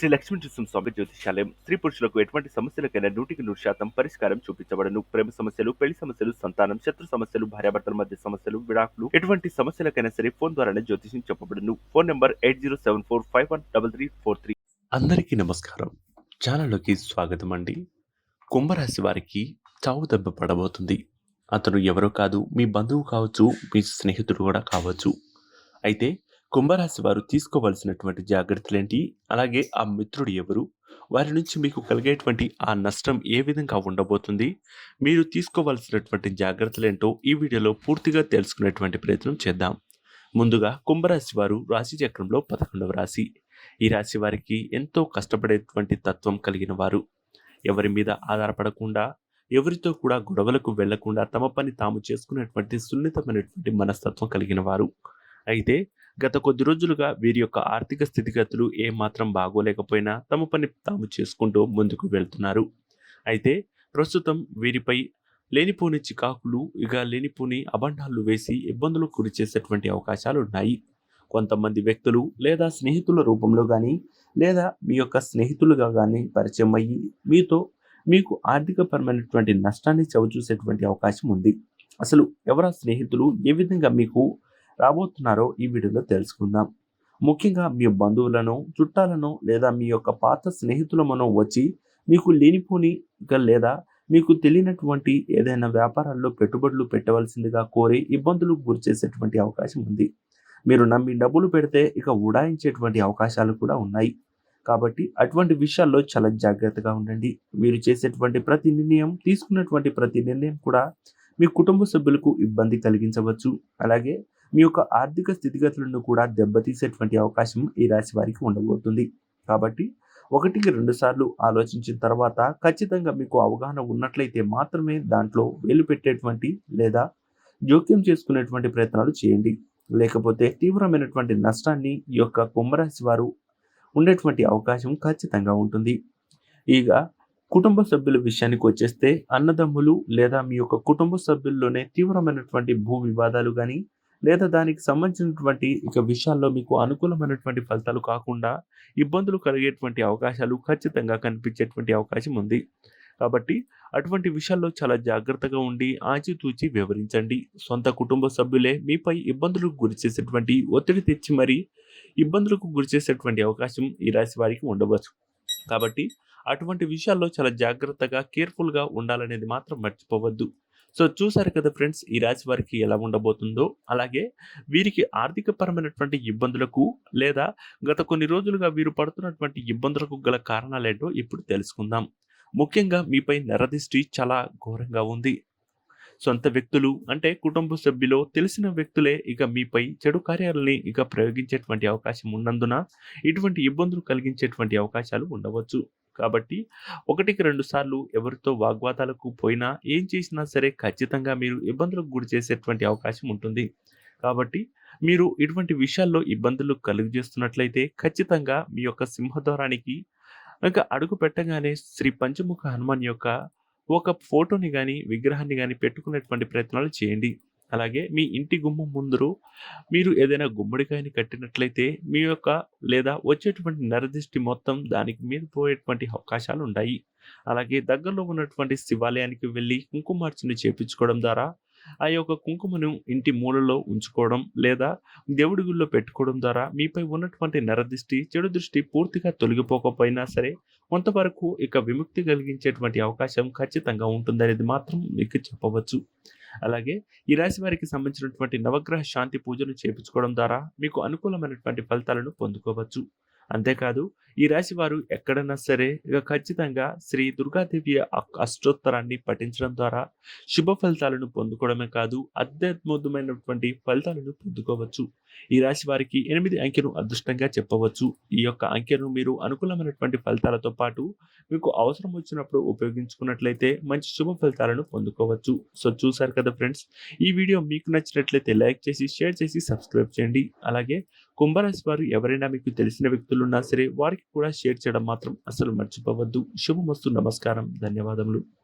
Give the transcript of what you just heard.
శ్రీ లక్ష్మీ నరసింహ స్వామి జ్యోతిషాలయం స్త్రీ పురుషులకు ఎటువంటి సమస్యలకైనా నూటికి నూరు శాతం పరిష్కారం చూపించబడను. ప్రేమ సమస్యలు పెళ్ళి సమస్యలు సంతానం శత్రు సమస్యలు భార్యాభర్తల మధ్య సమస్యలు విడాకులు ఎటువంటి సమస్యలకైనా సరే ఫోన్ ద్వారానే జ్యోతిషం చెప్పబడును. Phone number eight zero seven four five one double three four three. అందరికీ నమస్కారం. ఛానల్లోకి స్వాగతం అండి. కుంభరాశి వారికి చావు దెబ్బ పడబోతుంది. అతను ఎవరో కాదు మీ బంధువు కావచ్చు మీ స్నేహితుడు కూడా కావచ్చు. అయితే కుంభరాశి వారు తీసుకోవలసినటువంటి జాగ్రత్తలేంటి? అలాగే ఆ మిత్రుడు ఎవరు? వారి నుంచి మీకు కలిగేటువంటి ఆ నష్టం ఏ విధంగా ఉండబోతుంది? మీరు తీసుకోవాల్సినటువంటి జాగ్రత్తలేంటో ఈ వీడియోలో పూర్తిగా తెలుసుకునేటువంటి ప్రయత్నం చేద్దాం. ముందుగా కుంభరాశి వారు రాశి చక్రంలో పదకొండవ రాశి. ఈ రాశి వారికి ఎంతో కష్టపడేటువంటి తత్వం కలిగిన వారు. ఎవరి మీద ఆధారపడకుండా ఎవరితో కూడా గొడవలకు వెళ్ళకుండా తమ పని తాము చేసుకునేటువంటి సున్నితమైనటువంటి మనస్తత్వం కలిగిన వారు. అయితే గత కొద్ది రోజులుగా వీరి యొక్క ఆర్థిక స్థితిగతులు ఏమాత్రం బాగోలేకపోయినా తమ పని తాము చేసుకుంటూ ముందుకు వెళ్తున్నారు. అయితే ప్రస్తుతం వీరిపై లేనిపోని చికాకులు ఇక లేనిపోని అబండాలు వేసి ఇబ్బందులు గురి చేసేటువంటి అవకాశాలు ఉన్నాయి. కొంతమంది వ్యక్తులు లేదా స్నేహితుల రూపంలో కానీ లేదా మీ యొక్క స్నేహితులుగా కానీ పరిచయం అయ్యి మీతో మీకు ఆర్థికపరమైనటువంటి నష్టాన్ని చవిచూసేటువంటి అవకాశం ఉంది. అసలు ఎవరా స్నేహితులు? ఏ విధంగా మీకు రాబోతున్నారో ఈ వీడియోలో తెలుసుకుందాం. ముఖ్యంగా మీ బంధువులను చుట్టాలను లేదా మీ యొక్క పాత స్నేహితులమనో వచ్చి మీకు లేనిపోని లేదా మీకు తెలియనటువంటి ఏదైనా వ్యాపారాల్లో పెట్టుబడులు పెట్టవలసిందిగా కోరి ఇబ్బందులకు గురిచేసేటువంటి అవకాశం ఉంది. మీరు నమ్మి డబ్బులు పెడితే ఇక ఉడాయించేటువంటి అవకాశాలు కూడా ఉన్నాయి. కాబట్టి అటువంటి విషయాల్లో చాలా జాగ్రత్తగా ఉండండి. మీరు చేసేటువంటి ప్రతి నిర్ణయం తీసుకున్నటువంటి ప్రతి నిర్ణయం కూడా మీ కుటుంబ సభ్యులకు ఇబ్బంది కలిగించవచ్చు. అలాగే మీ యొక్క ఆర్థిక స్థితిగతులను కూడా దెబ్బతీసేటువంటి అవకాశం ఈ రాశి వారికి ఉండబోతుంది. కాబట్టి ఒకటికి రెండు సార్లు ఆలోచించిన తర్వాత ఖచ్చితంగా మీకు అవగాహన ఉన్నట్లయితే మాత్రమే దాంట్లో వేలు పెట్టేటువంటి లేదా జోక్యం చేసుకునేటువంటి ప్రయత్నాలు చేయండి. లేకపోతే తీవ్రమైనటువంటి నష్టాన్ని ఈ యొక్క కుంభరాశి వారు ఉండేటువంటి అవకాశం ఖచ్చితంగా ఉంటుంది. ఇక కుటుంబ సభ్యుల విషయానికి వచ్చేస్తే అన్నదమ్ములు లేదా మీ యొక్క కుటుంబ సభ్యుల్లోనే తీవ్రమైనటువంటి భూ వివాదాలు కానీ లేదా దానికి సంబంధించినటువంటి ఇక విషయాల్లో మీకు అనుకూలమైనటువంటి ఫలితాలు కాకుండా ఇబ్బందులు కలిగేటువంటి అవకాశాలు ఖచ్చితంగా కనిపించేటువంటి అవకాశం ఉంది. కాబట్టి అటువంటి విషయాల్లో చాలా జాగ్రత్తగా ఉండి ఆచితూచి వివరించండి. సొంత కుటుంబ సభ్యులే మీపై ఇబ్బందులకు గురిచేసేటువంటి ఒత్తిడి తెచ్చి మరీ ఇబ్బందులకు గురిచేసేటువంటి అవకాశం ఈ రాశి వారికి ఉండవచ్చు. కాబట్టి అటువంటి విషయాల్లో చాలా జాగ్రత్తగా కేర్ఫుల్గా ఉండాలనేది మాత్రం మర్చిపోవద్దు. సో చూసారు కదా ఫ్రెండ్స్ ఈ రాశి వారికి ఎలా ఉండబోతుందో అలాగే వీరికి ఆర్థిక పరమైనటువంటి ఇబ్బందులకు లేదా గత కొన్ని రోజులుగా వీరు పడుతున్నటువంటి ఇబ్బందులకు గల కారణాలేంటో ఇప్పుడు తెలుసుకుందాం. ముఖ్యంగా మీపై నరదిష్టి చాలా ఘోరంగా ఉంది. సొంత వ్యక్తులు అంటే కుటుంబ సభ్యులు తెలిసిన వ్యక్తులే ఇక మీపై చెడు కార్యాలని ఇక ప్రయోగించేటువంటి అవకాశం ఉన్నందున ఇటువంటి ఇబ్బందులు కలిగించేటువంటి అవకాశాలు ఉండవచ్చు. కాబట్టి ఒకటికి రెండు సార్లు ఎవరితో వాగ్వాదాలకు పోయినా ఏం చేసినా సరే ఖచ్చితంగా మీరు ఇబ్బందులకు గురి చేసేటువంటి అవకాశం ఉంటుంది. కాబట్టి మీరు ఇటువంటి విషయాల్లో ఇబ్బందులు కలుగజేస్తున్నట్లయితే ఖచ్చితంగా మీ యొక్క సింహద్వారానికి ఇంకా అడుగు పెట్టగానే శ్రీ పంచముఖ హనుమాన్ యొక్క ఒక ఫోటోని కానీ విగ్రహాన్ని కానీ పెట్టుకునేటువంటి ప్రయత్నాలు చేయండి. అలాగే మీ ఇంటి గుమ్మం ముందు మీరు ఏదైనా గుమ్మడికాయని కట్టినట్లయితే మీ యొక్క లేదా వచ్చేటువంటి నరదిష్టి మొత్తం దానికి మీద పోయేటువంటి అవకాశాలు ఉన్నాయి అలాగే దగ్గరలో ఉన్నటువంటి శివాలయానికి వెళ్ళి కుంకుమార్చన చేపించుకోవడం ద్వారా ఆ యొక్క కుంకుమను ఇంటి మూలలో ఉంచుకోవడం లేదా దేవుడి గుళ్ళో పెట్టుకోవడం ద్వారా మీపై ఉన్నటువంటి నరదృష్టి చెడు దృష్టి పూర్తిగా తొలగిపోకపోయినా సరే కొంతవరకు ఇక విముక్తి కలిగించేటువంటి అవకాశం ఖచ్చితంగా ఉంటుందనేది మాత్రం మీకు చెప్పవచ్చు. అలాగే ఈ రాశి వారికి సంబంధించినటువంటి నవగ్రహ శాంతి పూజను చేపించుకోవడం ద్వారా మీకు అనుకూలమైనటువంటి ఫలితాలను పొందుకోవచ్చు. అంతేకాదు ఈ రాశి వారు ఎక్కడన్నా సరే ఇక ఖచ్చితంగా శ్రీ దుర్గాదేవి అష్టోత్తరాన్ని పఠించడం ద్వారా శుభ ఫలితాలను పొందుకోవడమే కాదు అత్యద్భుతమైనటువంటి ఫలితాలను పొందుకోవచ్చు. ఈ రాశి వారికి ఎనిమిది అంకెను అదృష్టంగా చెప్పవచ్చు. ఈ యొక్క అంకెను మీరు అనుకూలమైనటువంటి ఫలితాలతో పాటు మీకు అవసరం వచ్చినప్పుడు ఉపయోగించుకున్నట్లయితే మంచి శుభ ఫలితాలను పొందుకోవచ్చు. సో చూసారు కదా ఫ్రెండ్స్? ఈ వీడియో మీకు నచ్చినట్లయితే లైక్ చేసి షేర్ చేసి సబ్స్క్రైబ్ చేయండి. అలాగే కుంభరాశి వారు ఎవరైనా మీకు తెలిసిన వ్యక్తులు ఉన్నా సరే వారికి కూడా షేర్ చేయడం మాత్రం అసలు మర్చిపోవద్దు. శుభమస్తు. నమస్కారం. ధన్యవాదములు.